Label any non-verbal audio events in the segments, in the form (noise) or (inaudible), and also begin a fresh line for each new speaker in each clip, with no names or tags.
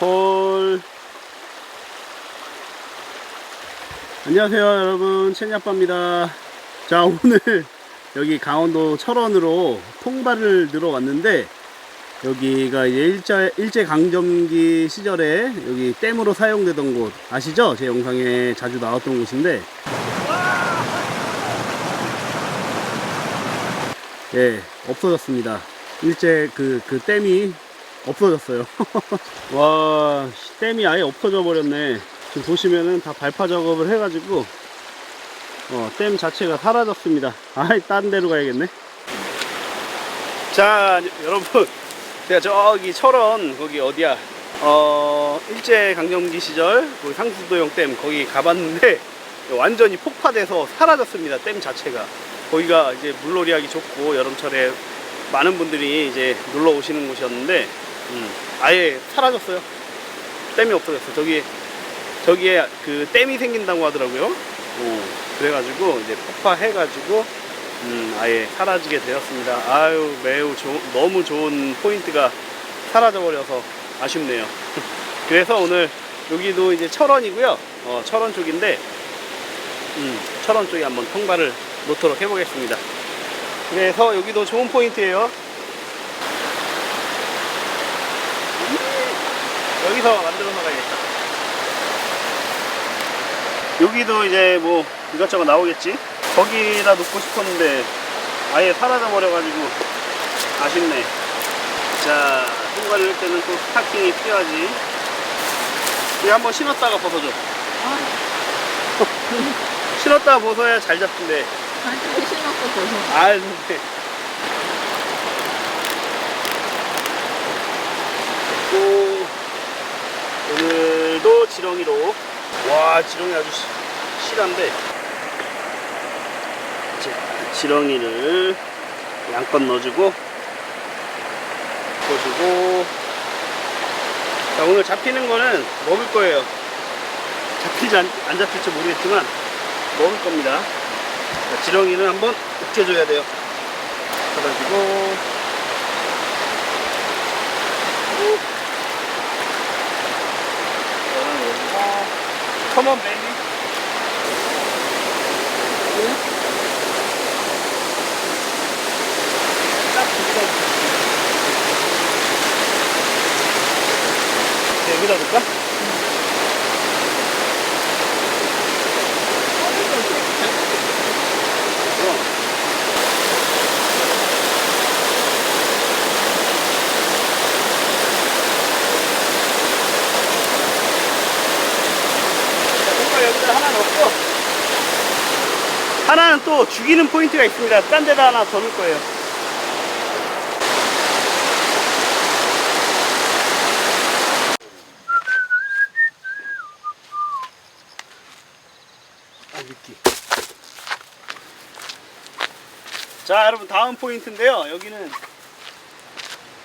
헐. 안녕하세요 여러분. 채니아빠입니다. 자 오늘 (laughs) 여기 강원도 철원으로 통발을 들어 왔는데 여기가 일제, 일제강점기 시절에 여기 댐으로 사용되던 곳. 아시죠? 제 영상에 자주 나왔던 곳인데. 예 없어졌습니다. 일제 그, 그 댐이 없어졌어요. (laughs) 와 댐이 아예 없어져 버렸네. 지금 보시면은 다 발파 작업을 해가지고 어, 댐 자체가 사라졌습니다. 아이 딴 데로 가야겠네. 자 여러분. 제가 저기 철원 거기 어디야? 어 일제 강점기 시절 그 상수도용 댐 거기 가봤는데 완전히 폭파돼서 사라졌습니다 댐 자체가. 거기가 이제 물놀이 하기 좋고 여름철에 많은 분들이 이제 놀러 오시는 곳이었는데 음, 아예 사라졌어요 댐이 없어졌어 저기 저기에 그 댐이 생긴다고 하더라고요 어, 그래가지고 이제 폭파해가지고 음, 아예 사라지게 되었습니다. 아유, 매우 조, 너무 좋은 포인트가 사라져버려서 아쉽네요. (laughs) 그래서 오늘 여기도 이제 철원이고요. 어, 철원 쪽인데, 음, 철원 쪽에 한번 통발을 놓도록 해보겠습니다. 그래서 여기도 좋은 포인트예요. 여기서 만들어서 가야겠다. 여기도 이제 뭐 이것저것 나오겠지? 거기다 놓고 싶었는데 아예 사라져 버려가지고 아쉽네. 자, 통과를 할 때는 또 스타킹이 필요하지. 이거 한번 신었다가 벗어줘.
아, (laughs)
신었다가 벗어야 잘 잡힌대.
반쪽에 신었고 벗어.
아, 근데. 또, 오늘도 지렁이로. 와, 지렁이 아주 시- 실한데. 자, 지렁이를 양껏 넣어주고, 넣어주고. 자, 오늘 잡히는 거는 먹을 거예요. 잡힐지 안, 안 잡힐지 모르겠지만, 먹을 겁니다. 자, 지렁이는 한번 으깨줘야 돼요. 그래가지고 이거는 여기고 컴온 베이비 딱 붙여. 여기다 둘까? 그럼. 정말 여기다 하나 넣고 하나는 또 죽이는 포인트가 있습니다. 딴 데다 하나 더 넣을 거예요. 자, 여러분 다음 포인트인데요. 여기는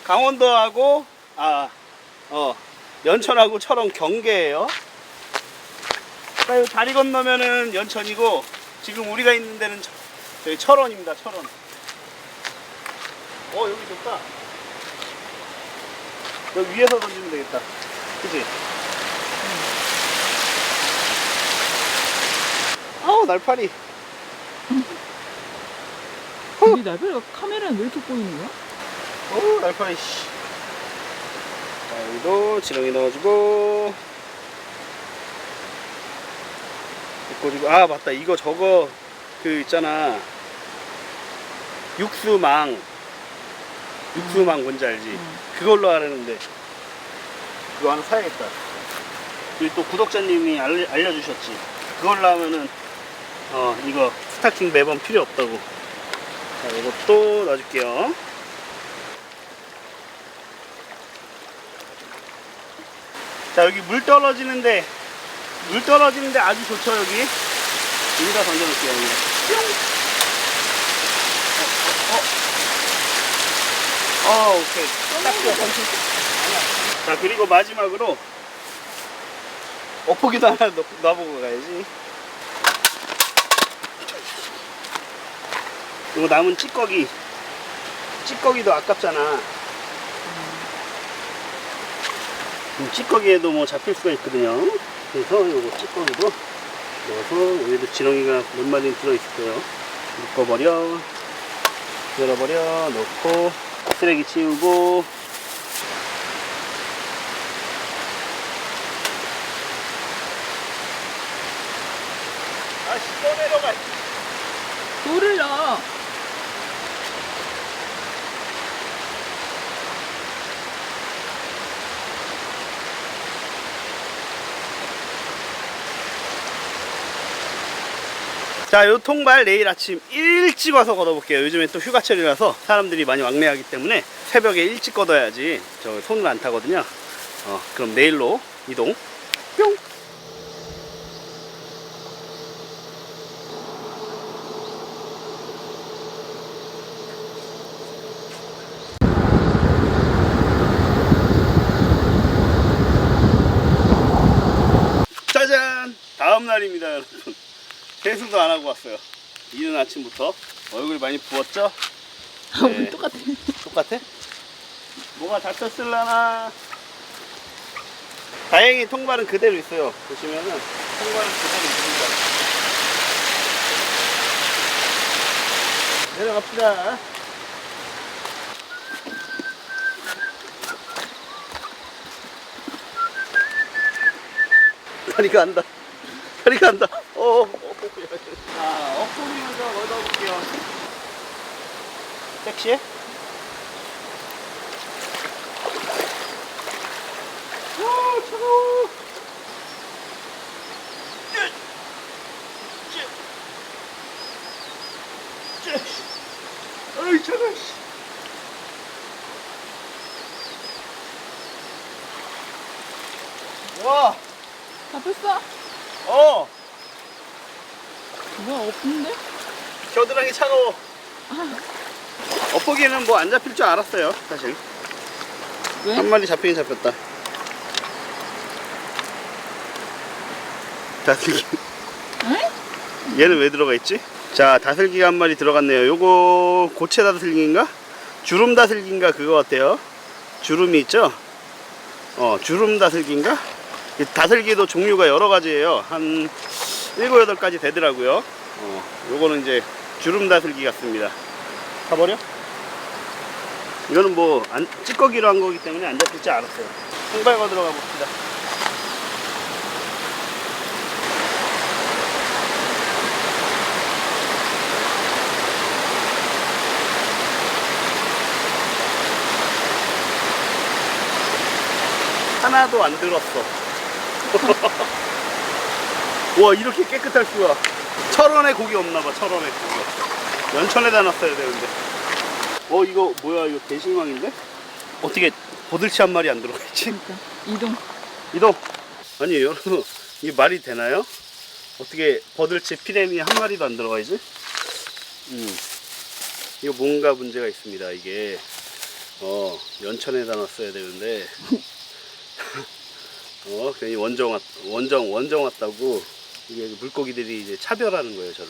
강원도하고 아, 어, 연천하고 철원 경계예요. 자, 이 다리 건너면은 연천이고 지금 우리가 있는 데는 저, 저기 철원입니다. 철원. 어 여기 좋다. 여기 위에서 던지면 되겠다. 그지? 아우 날파리. (laughs)
우리 날별이가 카메라는 왜 이렇게 보이는 거야?
어우 날파리 씨. 자 여기도 지렁이 넣어주고 꽂고 아 맞다. 이거 저거 그 있잖아. 육수망. 육수망 뭔지 알지?
응.
그걸로 하려는데. 그거 하나 사야겠다. 그리고 또 구독자님이 알려, 알려주셨지. 그걸로 하면은 어 이거 스타킹 매번 필요 없다고. 자 이것도 놔줄게요. 자 여기 물 떨어지는데 물 떨어지는데 아주 좋죠 여기? 여기다 던져놓을게요 여기 어, 어, 어. 어 오케이. 딱 좋아 자 그리고 마지막으로 어포기도 하나 넣, 놔보고 가야지. 그리고 남은 찌꺼기. 찌꺼기도 아깝잖아. 음, 찌꺼기에도 뭐 잡힐 수가 있거든요. 그래서 요거 찌꺼기도 넣어서 여기도 지렁이가 몇 마리 들어있을 거예요. 묶어버려, 열어버려, 넣고 쓰레기 치우고 아씨 또 내려가.
돌을 넣어.
자, 요 통발 내일 아침 일찍 와서 걷어볼게요. 요즘에 또 휴가철이라서 사람들이 많이 왕래하기 때문에 새벽에 일찍 걷어야지 저 손을 안 타거든요. 어, 그럼 내일로 이동. 뿅! 짜잔! 다음 날입니다, 여러분. 세수도 안 하고 왔어요. 이른 아침부터 얼굴이 많이 부었죠?
아, (laughs) 우리
네.
똑같아.
똑같아? 뭐가 다쳤을라나? 다행히 통발은 그대로 있어요. 보시면은 통발은 그대로 있습니다. 내려갑시다. 다리가 안다. 다리가 안다. 어. 자, 엎드리면서 얻어볼게요. 섹시해? 아, 차가워. 쯔, 쯔, 쯔. 아이, 차가워. 씨. 와,
잡혔어?
어,
뭐야, 없는데?
겨드랑이 차가워. 엇보기에는 뭐 안 잡힐 줄 알았어요, 사실.
왜?
한 마리 잡히긴 잡혔다. 다슬기.
응?
얘는 왜 들어가 있지? 자, 다슬기가 한 마리 들어갔네요. 요거 고체 다슬기인가? 주름 다슬기인가 그거 같아요. 주름이 있죠? 어, 주름 다슬기인가? 이 다슬기도 종류가 여러 가지예요. 한 7, 8가지 되더라고요. 어, 요거는 이제 주름 다슬기 같습니다. 가버려? 이거는 뭐 안, 찌꺼기로 한 거기 때문에 안 잡힐 줄 알았어요. 통발거 들어가 봅시다. 하나도 안 들었어. (laughs) 와 이렇게 깨끗할 수가. 철원에 고기 없나 봐. 철원에 고기. 연천에다 놨어야 되는데. 어 이거 뭐야 이거 대신왕인데? 어떻게 보들치 한 마리 안 들어가 있지?
그러니까. 이동.
이동. 아니 여러분 이게 말이 되나요? 어떻게 버들치 피레미 한 마리도 안 들어가 있지? 음. 이거 뭔가 문제가 있습니다. 이게 어 연천에다 놨어야 되는데 (laughs) 어 괜히 원정 왔 원정 원정 왔다고 이게 물고기들이 이제 차별하는 거예요 저를.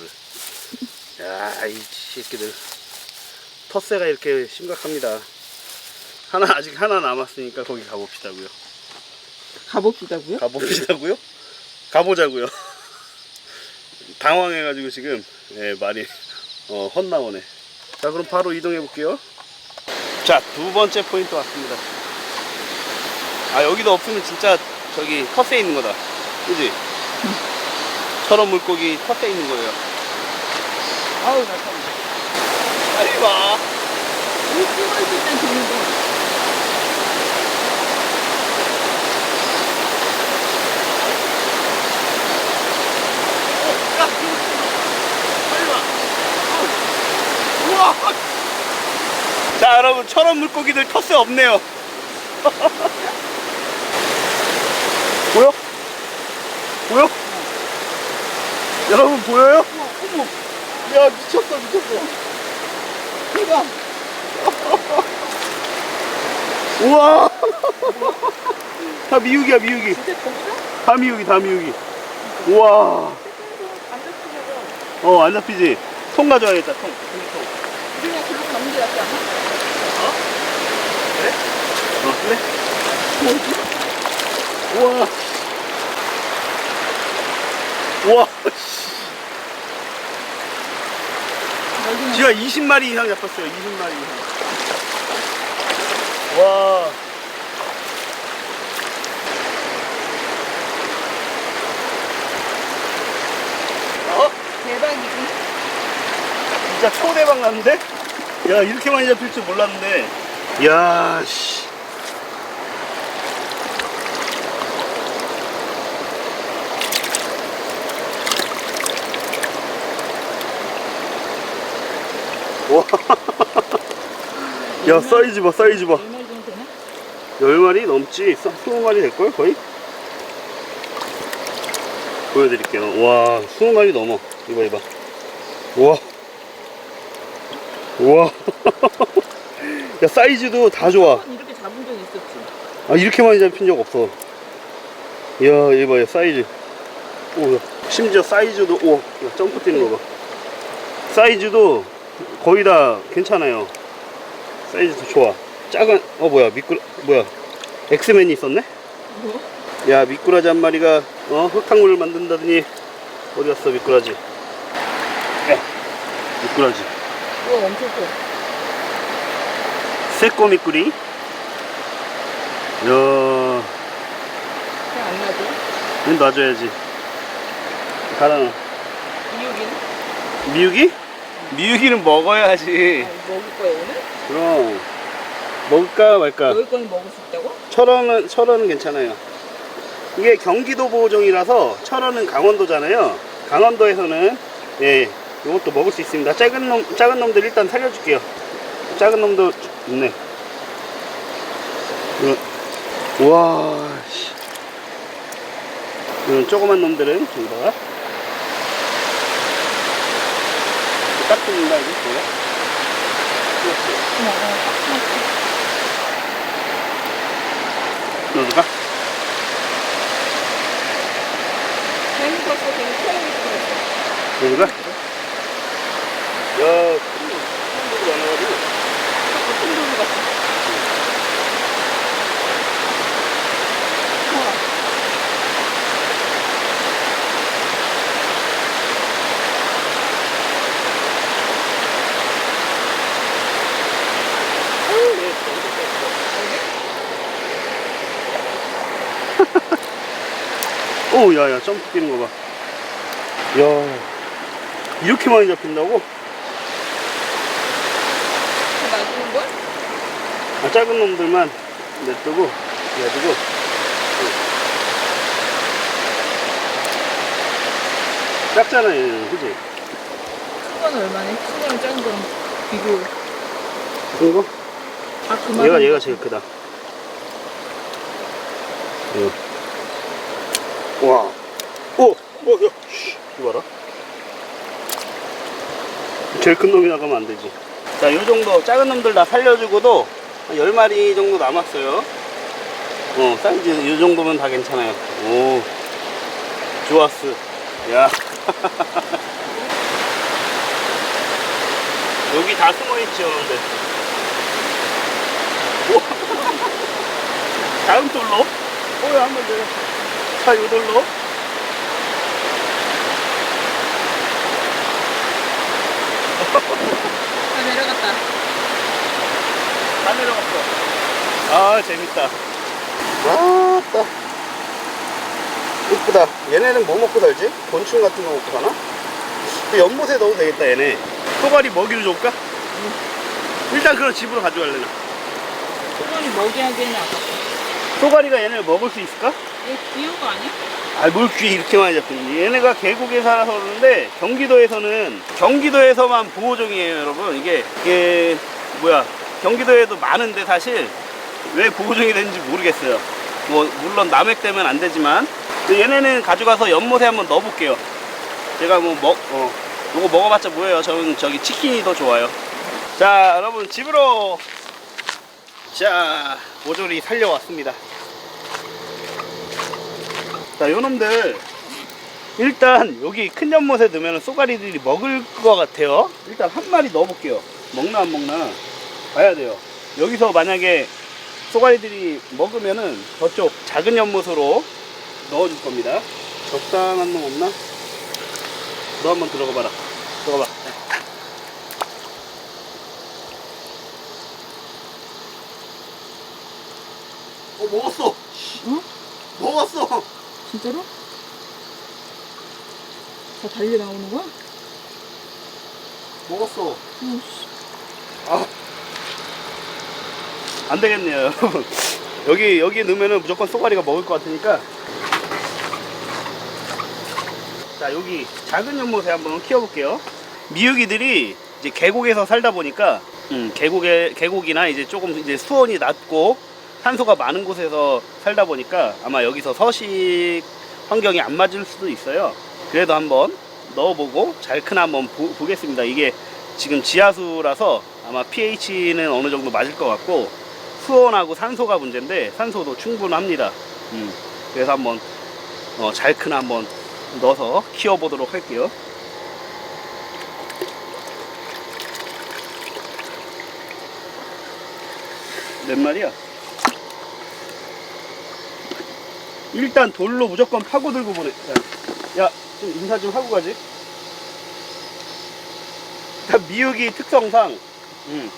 야이 새끼들 텃세가 이렇게 심각합니다. 하나 아직 하나 남았으니까 거기 가봅시다고요.
가봅시다고요?
가봅시다고요? 가보자고요. 당황해가지고 지금 예, 말이 어, 헛나오네. 자 그럼 바로 이동해 볼게요. 자 두 번째 포인트 왔습니다. 아 여기도 없으면 진짜 저기 텃세 있는 거다. 그지? (laughs) 철원 물고기 텃세 있는 거예요. 아우 잘 타네. 빨리 와.
우리 찍어 있을 땐 되는데.
야, 빨리 와. 우와. 자, 여러분, 철원 물고기들 텃세 없네요. (laughs) 보여? 보여? 여러분, 보여요?
어머,
야, 미쳤어, 미쳤어.
대박. (laughs)
우와. 다 미육이야, 미육이.
진짜? 다
미육이, 다 미육이. 우와.
안.
어, 안 잡히지? 통 가져와야겠다, 통. 통.
그냥 그렇게 가는 게 낫지 않아?
그래? 어, 그래?
뭐지?
우와. 우와. 씨. 지가 20마리 이상 잡혔어요. 20마리 이상. 와. 어?
대박이지.
진짜 초대박 났는데? 야, 이렇게 많이 잡힐 줄 몰랐는데. 야, 씨. 와. (laughs) 야, 사이즈 봐, 사이즈 봐.
얼마 정도 되나?
10마리 넘지? 20마리 될걸, 거의? 보여드릴게요. 와, 20마리 넘어. 이거, 이봐. 우와. 우와. 야, 사이즈도 다 좋아.
이렇게 잡은 적 있었지.
아, 이렇게 많이 잡힌 적 없어. 이야, 얘 봐, 얘 사이즈. 오, 야. 심지어 사이즈도, 오, 야, 점프 뛰는 거 봐. 사이즈도 거의 다 괜찮아요. 사이즈도 좋아. 작은, 어, 뭐야, 미꾸라, 뭐야. 엑스맨이 있었네?
뭐?
야, 미꾸라지 한 마리가, 어, 흙탕물을 만든다더니, 어디 갔어, 미꾸라지? 야, 미꾸라지.
우와, 엄청 커.
새꼬 미꾸리. 이야,
잘안 나죠?
얘 놔줘야지. 가라.
미육이는?
미육이? 미육이는 먹어야지.
아, 먹을 거야, 오늘?
그럼 먹을까 말까.
먹을 거는 먹을 수 있다고?
철원은 철원은 괜찮아요. 이게 경기도 보호종이라서 철원은 강원도잖아요. 강원도에서는 예 이것도 먹을 수 있습니다. 작은 놈 작은 놈들 일단 살려줄게요. 작은 놈도 있네. 씨. 이런 조그만 놈들은 저기 다가 딱 뜯는다 이거 뭐야? 그렇지.
어머, 어머,
넣어줄까?
괜히 컸어, 괜히 처음이 컸어.
여기가? 야, 큰 놈들이 많아가지고.
자꾸 큰 같아. 우와.
오, 야, 야, 점프 뛰는 거 봐. 야, 이렇게 많이 잡힌다고?
다 놔주는 거야?
아, 작은 놈들만 냅두고, 그래가지고. 작잖아, 얘는, 그지?
큰 거는 얼마네? 큰 거랑 작은 거랑 비교.
큰 거?
아, 그만.
얘가, 얘가 제일 크다. 이거. 와. 오! 어, 야, 쉬, 이거 봐라. 제일 큰 놈이 나가면 안 되지. 자, 요 정도 작은 놈들 다 살려주고도 한 10마리 정도 남았어요. 어, 사이즈 요 정도면 다 괜찮아요. 오. 좋았어. 야. (laughs) 여기 다 숨어있죠, 근데. 오. 다음 돌로? 어, 야, 한번 내려. 자, 요 돌로.
다 내려갔다.
다 내려갔어. 아, 재밌다. 왔다. 이쁘다. 얘네는 뭐 먹고 살지? 곤충 같은 거 먹고 사나? 그 연못에 넣어도 되겠다, 얘네. 소갈이 먹이를 줄까? 일단 그럼 집으로 가져갈래나.
소금이 먹이하기에는 아깝다.
소갈이가 얘네를 먹을 수 있을까?
얘 귀여운 거 아니야?
아, 뭘 귀에 이렇게 많이 잡히니? 얘네가 계곡에 살아서 그러는데, 경기도에서는, 경기도에서만 보호종이에요, 여러분. 이게, 이게, 뭐야. 경기도에도 많은데 사실, 왜 보호종이 되는지 모르겠어요. 뭐, 물론 남획되면 안 되지만, 얘네는 가져가서 연못에 한번 넣어볼게요. 제가 뭐, 먹, 어, 요거 먹어봤자 뭐예요. 저는 저기 치킨이 더 좋아요. 자, 여러분, 집으로, 자, 모조리 살려왔습니다. 자, 요놈들 일단 여기 큰 연못에 넣으면 쏘가리들이 먹을 것 같아요. 일단 한 마리 넣어볼게요. 먹나 안 먹나 봐야 돼요. 여기서 만약에 쏘가리들이 먹으면은 저쪽 작은 연못으로 넣어줄 겁니다. 적당한 놈 없나? 너 한번 들어가 봐라. 들어가 봐. 어 먹었어.
응?
먹었어.
진짜로? 다 달려 나오는 거야?
먹었어.
어, 씨.
아. 안 되겠네요, 여러분. (laughs) 여기, 여기 넣으면은 무조건 쏘가리가 먹을 것 같으니까. 자, 여기 작은 연못에 한번 키워볼게요. 미육이들이 이제 계곡에서 살다 보니까, 음, 계곡에, 계곡이나 이제 조금 이제 수온이 낮고 산소가 많은 곳에서 살다 보니까 아마 여기서 서식 환경이 안 맞을 수도 있어요. 그래도 한번 넣어보고 잘 크나 한번 보, 보겠습니다. 이게 지금 지하수라서 아마 pH는 어느 정도 맞을 것 같고 수온하고 산소가 문제인데 산소도 충분합니다. 음, 그래서 한번 어, 잘 크나 한번 넣어서 키워보도록 할게요. 몇 마리야? 일단 돌로 무조건 파고 들고 보내. 야, 야, 좀 인사 좀 하고 가지. 일단 미육이 특성상 음,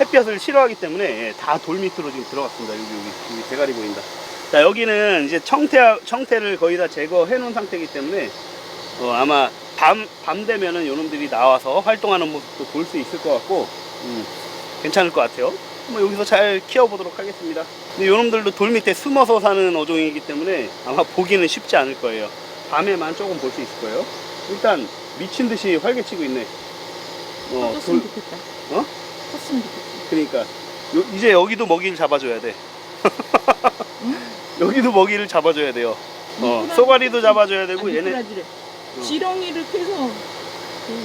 햇볕을 싫어하기 때문에 예, 다돌 밑으로 지금 들어갔습니다. 여기 여기 여기 대가리 보인다. 자 여기는 이제 청태 청태를 거의 다 제거해 놓은 상태이기 때문에 어, 아마 밤 밤 되면은 요놈들이 나와서 활동하는 모습도 볼 수 있을 것 같고 음, 괜찮을 것 같아요. 한번 여기서 잘 키워보도록 하겠습니다. 근데 요놈들도 돌 밑에 숨어서 사는 어종이기 때문에 아마 보기는 쉽지 않을 거예요. 밤에만 조금 볼 수 있을 거예요. 일단 미친 듯이 활개치고 있네. 어,
컸으면
돌. 어?
컸으면 좋겠다.
그러니까 요- 이제 여기도 먹이를 잡아줘야 돼. (laughs) 여기도 먹이를 잡아줘야 돼요. 어,
캐서-
잡아줘야 되고
아니,
얘네. 어.
지렁이를 캐서 그,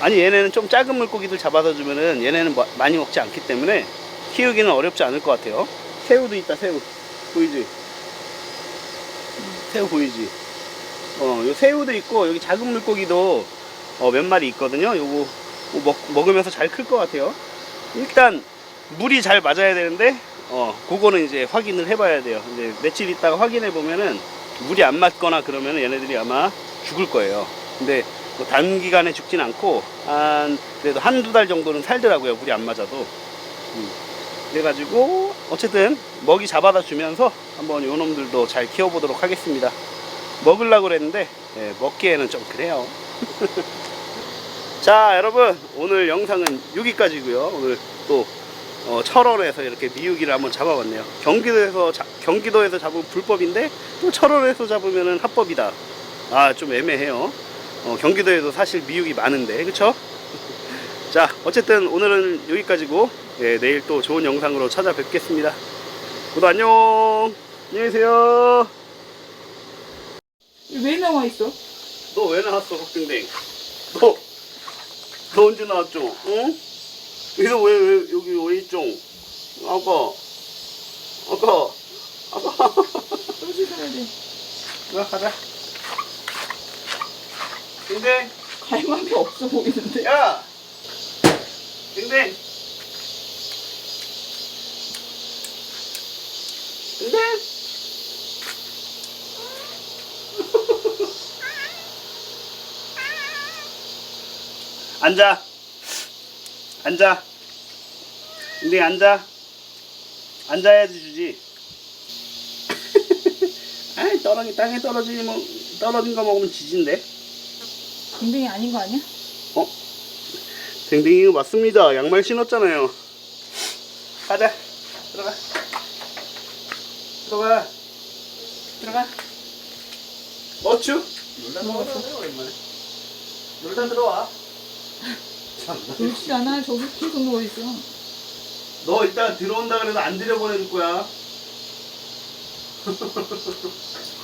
아니 얘네는 좀 작은 물고기들 잡아서 주면은 얘네는 마- 많이 먹지 않기 때문에 키우기는 어렵지 않을 것 같아요. 새우도 있다 새우 보이지? 새우 보이지? 어, 요 새우도 있고 여기 작은 물고기도 어, 몇 마리 있거든요. 요거 뭐 먹, 먹으면서 잘 클 것 같아요. 일단 물이 잘 맞아야 되는데 어, 그거는 이제 확인을 해봐야 돼요. 이제 며칠 있다가 확인해 보면은 물이 안 맞거나 그러면 얘네들이 아마 죽을 거예요. 근데 뭐 단기간에 죽진 않고 한 그래도 한두 달 정도는 살더라고요. 물이 안 맞아도. 음. 그래가지고 어쨌든 먹이 잡아다 주면서 한번 요 놈들도 잘 키워보도록 하겠습니다. 먹으려고 그랬는데 예, 먹기에는 좀 그래요. (laughs) 자 여러분 오늘 영상은 여기까지고요. 오늘 또 어, 철원에서 이렇게 미유기를 한번 잡아봤네요. 경기도에서 자- 경기도에서 잡으면 불법인데 또 철원에서 잡으면 합법이다. 아 좀 애매해요. 어, 경기도에도 사실 미육이 많은데 그쵸? (laughs) 자 어쨌든 오늘은 여기까지고 예, 내일 또 좋은 영상으로 찾아뵙겠습니다. 모두 안녕. 안녕히 계세요.
왜 나와 있어?
너 왜 나왔어, 박빙댕? 너, 너 언제 나왔죠? 응? 여기서 왜, 왜, 여기 왜 있죠? 아까, 아까, 아까.
또 씻어야 돼.
나 가자. 댕댕,
갈망이 없어 보이는데.
야! 댕댕! 댕댕! 앉아. 앉아. 댕댕 앉아. 앉아야지 주지. (laughs) 아이 떨어지 땅에 떨어지면 뭐, 떨어진 거 먹으면 지진데.
댕댕이 아닌 거 아니야?
댕댕이 맞습니다. 양말 신었잖아요. 가자. 들어가. 들어가. 들어가. 어쭈? 놀다 들어왔어. 오랜만에. 놀다 들어와. 참나.
그렇지 않아. 저기 계속 누워 있어.
너 이따 들어온다 그래도 안 들여보내줄 거야. (laughs)